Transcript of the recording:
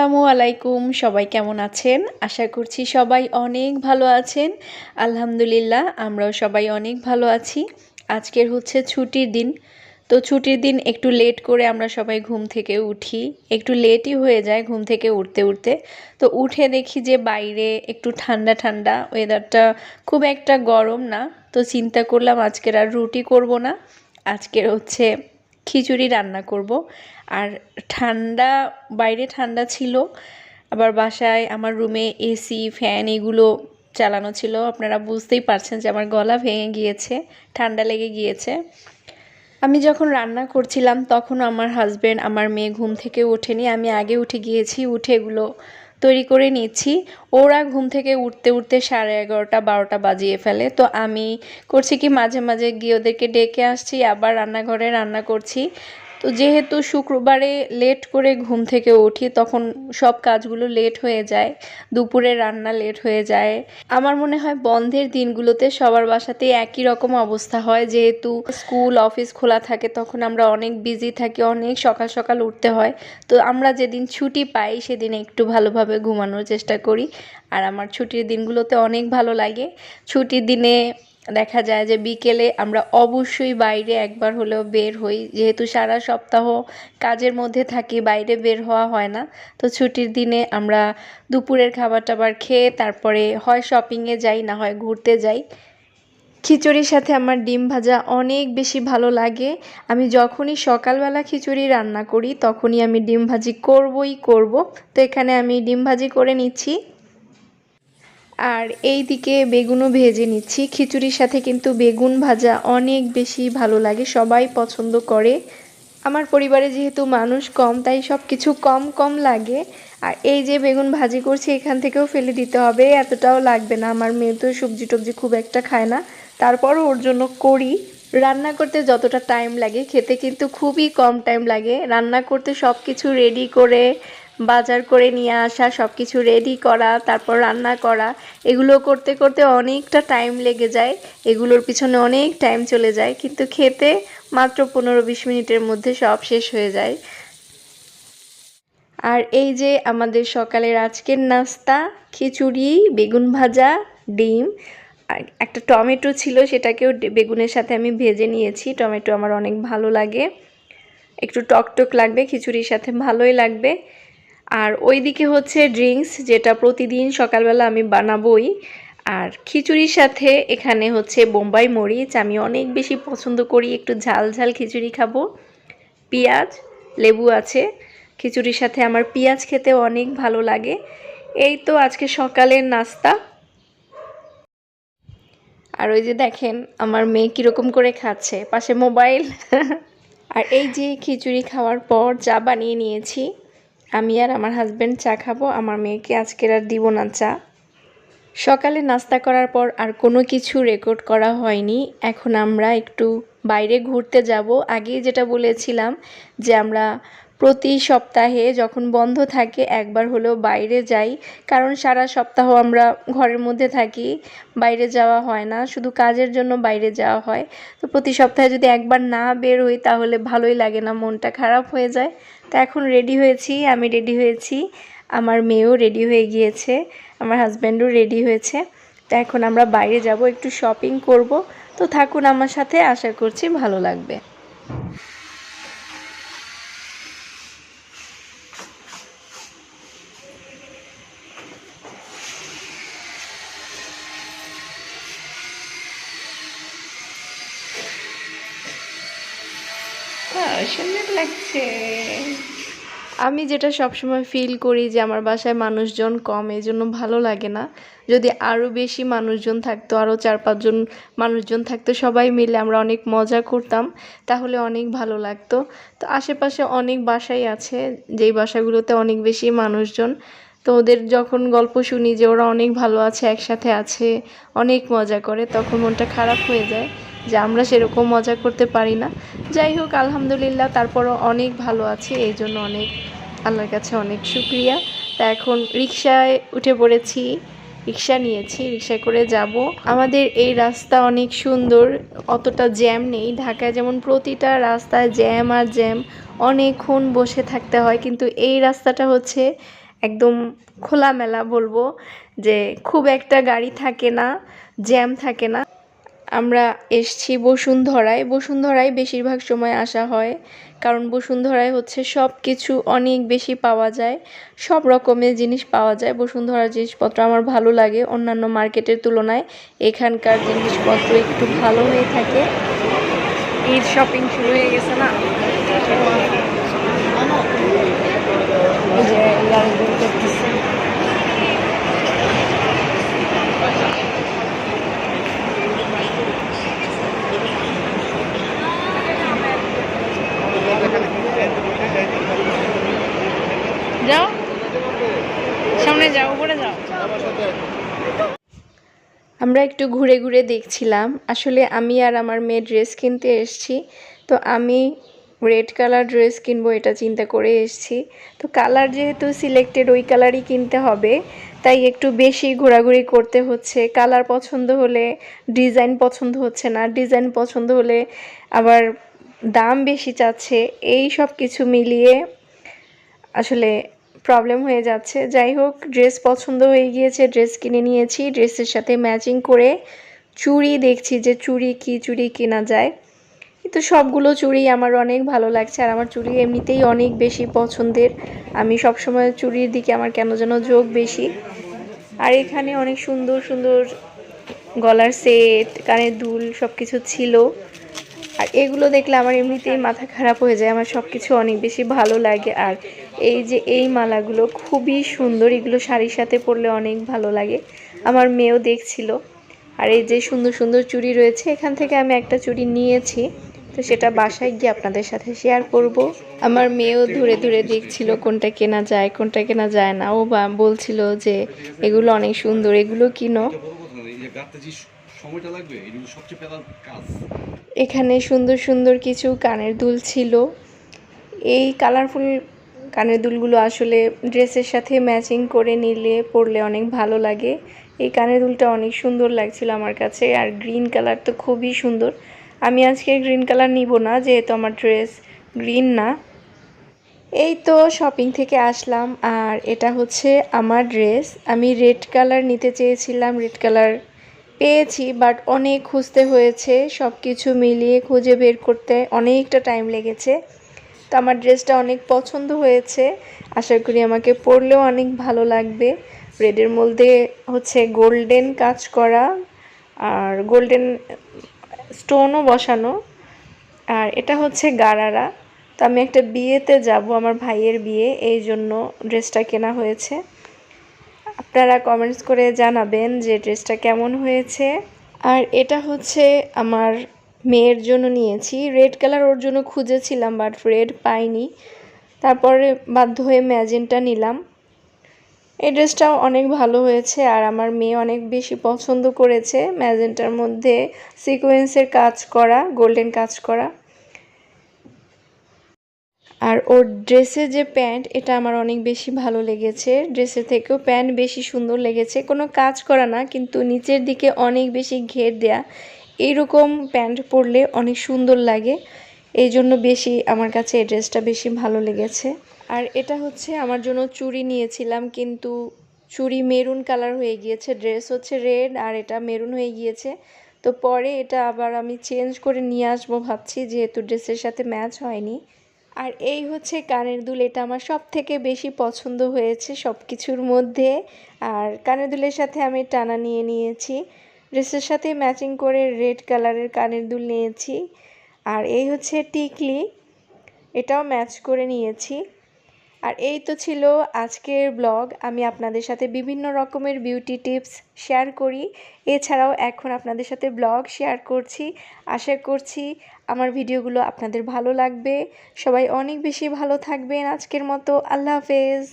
আসসালামু আলাইকুম, সবাই কেমন আছেন? আশা করছি সবাই অনেক ভালো আছেন। আলহামদুলিল্লাহ, আমরাও সবাই অনেক ভালো আছি। আজকের হচ্ছে ছুটির দিন। তো ছুটির দিন একটু লেট করে আমরা সবাই ঘুম থেকে উঠি। একটু লেটই হয়ে যায় ঘুম থেকে উঠতে উঠতে। তো উঠে দেখি যে বাইরে একটু ঠান্ডা ঠান্ডা ওয়েদারটা খুব একটা গরম না। তো চিন্তা করলাম আজকের আর রুটি করব না। আজকের হচ্ছে খিচুড়ি রান্না করব। আর ঠান্ডা, বাইরে ঠান্ডা ছিল, আবার বাসায় আমার রুমে এসি, ফ্যান এগুলো চালানো ছিল। আপনারা বুঝতেই পারছেন যে আমার গলা ভেঙে গিয়েছে, ঠান্ডা লেগে গিয়েছে। আমি যখন রান্না করছিলাম, তখন আমার হাজব্যান্ড আমার মেয়ে ঘুম থেকে ওঠেনি। আমি আগে উঠে গিয়েছি, উঠে এগুলো তৈরি করে নিচ্ছি। ওরা ঘুম থেকে উঠতে উঠতে সাড়ে এগারোটা, বারোটা বাজিয়ে ফেলে। তো আমি করছি কি, মাঝে মাঝে গিয়ে ওদেরকে ডেকে আসছি, আবার রান্নাঘরে রান্না করছি। তো যেহেতু শুক্রবারে লেট করে ঘুম থেকে উঠি, তখন সব কাজগুলো লেট হয়ে যায়। দুপুরে রান্না লেট হয়ে যায়। আমার মনে হয় বন্ধের দিনগুলোতে সবার বাসাতেই একই রকম অবস্থা হয়। যেহেতু স্কুল অফিস খোলা থাকে, তখন আমরা অনেক বিজি থাকি, অনেক সকাল সকাল উঠতে হয়। তো আমরা যেদিন ছুটি পাই, সেদিন একটু ভালোভাবে ঘুমানোর চেষ্টা করি। আর আমার ছুটির দিনগুলোতে অনেক ভালো লাগে। ছুটির দিনে দেখা যায় যে বিকেলে আমরা অবশ্যই বাইরে একবার হলেও বের হই। যেহেতু সারা সপ্তাহ কাজের মধ্যে থাকি, বাইরে বের হওয়া হয় না। তো ছুটির দিনে আমরা দুপুরের খাবার টাবার খেয়ে তারপরে হয় শপিংয়ে যাই, না হয় ঘুরতে যাই। খিচুড়ির সাথে আমার ডিম ভাজা অনেক বেশি ভালো লাগে। আমি যখনই সকালবেলা খিচুড়ি রান্না করি, তখনই আমি ডিম ভাজি করবই করব। তো এখানে আমি ডিম ভাজি করে নিচ্ছি। আর এই দিকে বেগুনও ভেজে নিচ্ছি। খিচুড়ির সাথে কিন্তু বেগুন ভাজা অনেক বেশি ভালো লাগে, সবাই পছন্দ করে। আমার পরিবারে যেহেতু মানুষ কম, তাই সব কিছু কম কম লাগে। আর এই যে বেগুন ভাজি করছি, এখান থেকেও ফেলে দিতে হবে, এতটাও লাগবে না। আমার মেয়ে তো সবজি টবজি খুব একটা খায় না। তারপরও ওর জন্য করি। রান্না করতে যতটা টাইম লাগে, খেতে কিন্তু খুবই কম টাইম লাগে। রান্না করতে সব কিছু রেডি করে বাজার করে নিয়ে আসা সব কিছু রেডি করা, তারপর রান্না করা, এগুলো করতে করতে অনেকটা টাইম লেগে যায়। এগুলোর পিছনে অনেক টাইম চলে যায়, কিন্তু খেতে মাত্র পনেরো বিশ মিনিটের মধ্যে সব শেষ হয়ে যায়। আর এই যে আমাদের সকালের আজকের নাস্তা, খিচুড়ি, বেগুন ভাজা, ডিম একটা টমেটো ছিল, সেটাকেও বেগুনের সাথে আমি ভেজে নিয়েছি। টমেটো আমার অনেক ভালো লাগে। একটু টকটক লাগবে, খিচুড়ির সাথে ভালোই লাগবে। আর ওই দিকে হচ্ছে ড্রিঙ্কস, যেটা প্রতিদিন সকালবেলা আমি বানাবই। আর খিচুড়ির সাথে এখানে হচ্ছে বোম্বাই মরিচ, আমি অনেক বেশি পছন্দ করি, একটু ঝাল ঝাল খিচুড়ি খাব। পেঁয়াজ, লেবু আছে। খিচুড়ির সাথে আমার পেঁয়াজ খেতে অনেক ভালো লাগে। এই তো আজকে সকালের নাস্তা। আর ওই যে দেখেন, আমার মেয়ে কীরকম করে খাচ্ছে, পাশে মোবাইল। আর এই যে খিচুড়ি খাওয়ার পর চা বানিয়ে নিয়েছি আমি আর আমার হাজব্যান্ড চা খাব, আমার মেয়েকে আজকের আর দিব না চা। সকালে নাস্তা করার পর আর কোনো কিছু রেকর্ড করা হয়নি। এখন আমরা একটু বাইরে ঘুরতে যাব। আগেই যেটা বলেছিলাম যে আমরা প্রতি সপ্তাহে যখন বন্ধ থাকে একবার হলেও বাইরে যাই। কারণ সারা সপ্তাহ আমরা ঘরের মধ্যে থাকি, বাইরে যাওয়া হয় না, শুধু কাজের জন্য বাইরে যাওয়া হয়। তো প্রতি সপ্তাহে যদি একবার না বের হই তাহলে ভালোই লাগে না, মনটা খারাপ হয়ে যায়। তো এখন রেডি হয়েছি, আমি রেডি হয়েছি, আমার মেয়েও রেডি হয়ে গিয়েছে, আমার হাজব্যান্ডও রেডি হয়েছে। তো এখন আমরা বাইরে যাব, একটু শপিং করব। তো থাকুন আমার সাথে আশা করছি ভালো লাগবে। সুন্দর লাগছে। আমি যেটা সবসময় ফিল করি যে আমার বাসায় মানুষজন কম, এই জন্য ভালো লাগে না। যদি আরও বেশি মানুষজন থাকতো আরও চার পাঁচজন মানুষজন থাকতো, সবাই মিলে আমরা অনেক মজা করতাম, তাহলে অনেক ভালো লাগতো। তো আশেপাশে অনেক বাসাই আছে, যেই বাসাগুলোতে অনেক বেশি মানুষজন। তো ওদের যখন গল্প শুনি যে ওরা অনেক ভালো আছে, একসাথে আছে, অনেক মজা করে, তখন মনটা খারাপ হয়ে যায় যে আমরা সেরকম মজা করতে পারি না। যাই হোক, আলহামদুলিল্লাহ তারপরও অনেক ভালো আছে, এই জন্য অনেক আল্লাহর কাছে অনেক শুক্রিয়া। তা এখন রিক্সায় উঠে পড়েছি রিক্সা নিয়েছি রিক্সায় করে যাব। আমাদের এই রাস্তা অনেক সুন্দর, অতটা জ্যাম নেই। ঢাকায় যেমন প্রতিটা রাস্তায় জ্যাম আর জ্যাম, অনেকক্ষণ বসে থাকতে হয়, কিন্তু এই রাস্তাটা হচ্ছে একদম খোলামেলা বলব যে খুব একটা গাড়ি থাকে না, জ্যাম থাকে না। আমরা এসছি বসুন্ধরায়। বসুন্ধরায় বেশিরভাগ সময় আসা হয়, কারণ বসুন্ধরায় হচ্ছে সব কিছু অনেক বেশি পাওয়া যায়, সব রকমের জিনিস পাওয়া যায়। বসুন্ধরার জিনিসপত্র আমার ভালো লাগে অন্যান্য মার্কেটের তুলনায়। এখানকার জিনিসপত্র একটু ভালো হয়ে থাকে। ঈদ শপিং শুরু হয়ে গেছে না? আমরা একটু ঘুরে ঘুরে দেখছিলাম। আসলে আমি আর আমার মেয়ে ড্রেস কিনতে এসেছি। তো আমি রেড কালার ড্রেস কিনবো এটা চিন্তা করে এসেছি। তো কালার যেহেতু সিলেক্টেড ওই কালারই কিনতে হবে। তাই একটু বেশি ঘোরাঘুরি করতে হচ্ছে। কালার পছন্দ হলে ডিজাইন পছন্দ হচ্ছে না। ডিজাইন পছন্দ হলে আবার দাম বেশি চাচ্ছে। এই সব কিছু মিলিয়ে আসলে প্রবলেম হয়ে যাচ্ছে। যাই হোক ড্রেস পছন্দ হয়ে গিয়েছে ড্রেস কিনে নিয়েছি। ড্রেসের সাথে ম্যাচিং করে চুড়ি দেখছি যে চুড়ি কি চুড়ি কেনা যায়। কিন্তু সবগুলো চুড়ি আমার অনেক ভালো লাগছে আর আমার চুড়ি এমনিতেই অনেক বেশি পছন্দের। আমি সবসময় চুড়ির দিকে আমার কেন যেন যোগ বেশি। আর এখানে অনেক সুন্দর সুন্দর গলার সেট কানের দুল সব কিছু ছিল। আর এগুলো দেখলে আমার এমনিতেই মাথা খারাপ হয়ে যায়, আমার সব কিছু অনেক বেশি ভালো লাগে। আর এই যে এই মালাগুলো খুবই সুন্দর, এগুলো শাড়ির সাথে পরলে অনেক ভালো লাগে। আমার মেয়েও দেখছিল। আর এই যে সুন্দর সুন্দর চুড়ি রয়েছে, এখান থেকে আমি একটা চুড়ি নিয়েছি। তো সেটা বাসায় গিয়ে আপনাদের সাথে শেয়ার করব। আমার মেয়েও ধরে ধরে দেখছিল কোনটা কেনা যায়, কোনটা কেনা যায় না। ও বা বলছিল যে, এগুলো অনেক সুন্দর, এগুলো কিনো। এখানে সুন্দর সুন্দর কিছু কানের দুল ছিল। এই কালারফুল কানের দুলগুলো আসলে ড্রেসের সাথে ম্যাচিং করে নিলে পরলে অনেক ভালো লাগে। এই কানের দুলটা অনেক সুন্দর লাগছিল আমার কাছে, আর গ্রিন কালার তো খুবই সুন্দর। আমি আজকে গ্রিন কালার নিব না, যেহেতু আমার ড্রেস গ্রিন না। এই তো শপিং থেকে আসলাম, আর এটা হচ্ছে আমার ড্রেস আমি রেড কালার নিতে চেয়েছিলাম রেড কালার পেয়েছি বাট অনেক খুঁজতে হয়েছে সব কিছু মিলিয়ে খুঁজে বের করতে অনেকটা টাইম লেগেছে। তো আমার ড্রেসটা অনেক পছন্দ হয়েছে। আশা করি আমাকে পরলেও অনেক ভালো লাগবে। রেডের মধ্যে হচ্ছে গোল্ডেন কাজ করা আর গোল্ডেন স্টোনও বসানো। আর এটা হচ্ছে গারারা। তো আমি একটা বিয়েতে যাব, আমার ভাইয়ের বিয়ে, এই জন্য ড্রেসটা কেনা হয়েছে। আপনারা কমেন্টস করে জানাবেন যে ড্রেসটা কেমন হয়েছে। আর এটা হচ্ছে আমার মেয়ের জন্য নিয়েছি। রেড কালার ওর জন্য খুঁজেছিলাম বাট রেড পাইনি। তারপরে বাধ্য হয়ে ম্যাজেন্টা নিলাম। এই ড্রেসটাও অনেক ভালো হয়েছে আর আমার মেয়ে অনেক বেশি পছন্দ করেছে ম্যাজেন্টার মধ্যে সিকোয়েন্সের কাজ করা গোল্ডেন কাজ করা। আর ওর ড্রেসে যে প্যান্ট, এটা আমার অনেক বেশি ভালো লেগেছে। ড্রেসের থেকেও প্যান্ট বেশি সুন্দর লেগেছে। কোনো কাজ করা না, কিন্তু নিচের দিকে অনেক বেশি ঘের দেয়া। এইরকম প্যান্ট পরলে অনেক সুন্দর লাগে। এই জন্য বেশি আমার কাছে এই ড্রেসটা বেশি ভালো লেগেছে। আর এটা হচ্ছে আমার জন্য চুড়ি নিয়েছিলাম, কিন্তু চুড়ি মেরুন কালার হয়ে গিয়েছে। ড্রেস হচ্ছে রেড আর এটা মেরুন হয়ে গিয়েছে। তো পরে এটা আবার আমি চেঞ্জ করে নিয়ে আসব ভাবছি, যেহেতু ড্রেসের সাথে ম্যাচ হয়নি। আর এই হচ্ছে কানের দুল, এটা আমার সব থেকে বেশি পছন্দ হয়েছে সব কিছুর মধ্যে। আর কানের দুলের সাথে আমি টানা নিয়ে নিয়েছি। ড্রেসের সাথে ম্যাচিং করে রেড কালারের কানের দুল নিয়েছি। আর এই হচ্ছে টিকলি, এটাও ম্যাচ করে নিয়েছি। আর এই তো ছিল আজকের ব্লগ। আমি আপনাদের সাথে বিভিন্ন রকমের বিউটি টিপস শেয়ার করি। এছাড়াও এখন আপনাদের সাথে ব্লগ শেয়ার করছি। আশা করছি আমার ভিডিওগুলো আপনাদের ভালো লাগবে। সবাই অনেক বেশি ভালো থাকবেন আজকের মতো। আল্লাহ হাফেজ।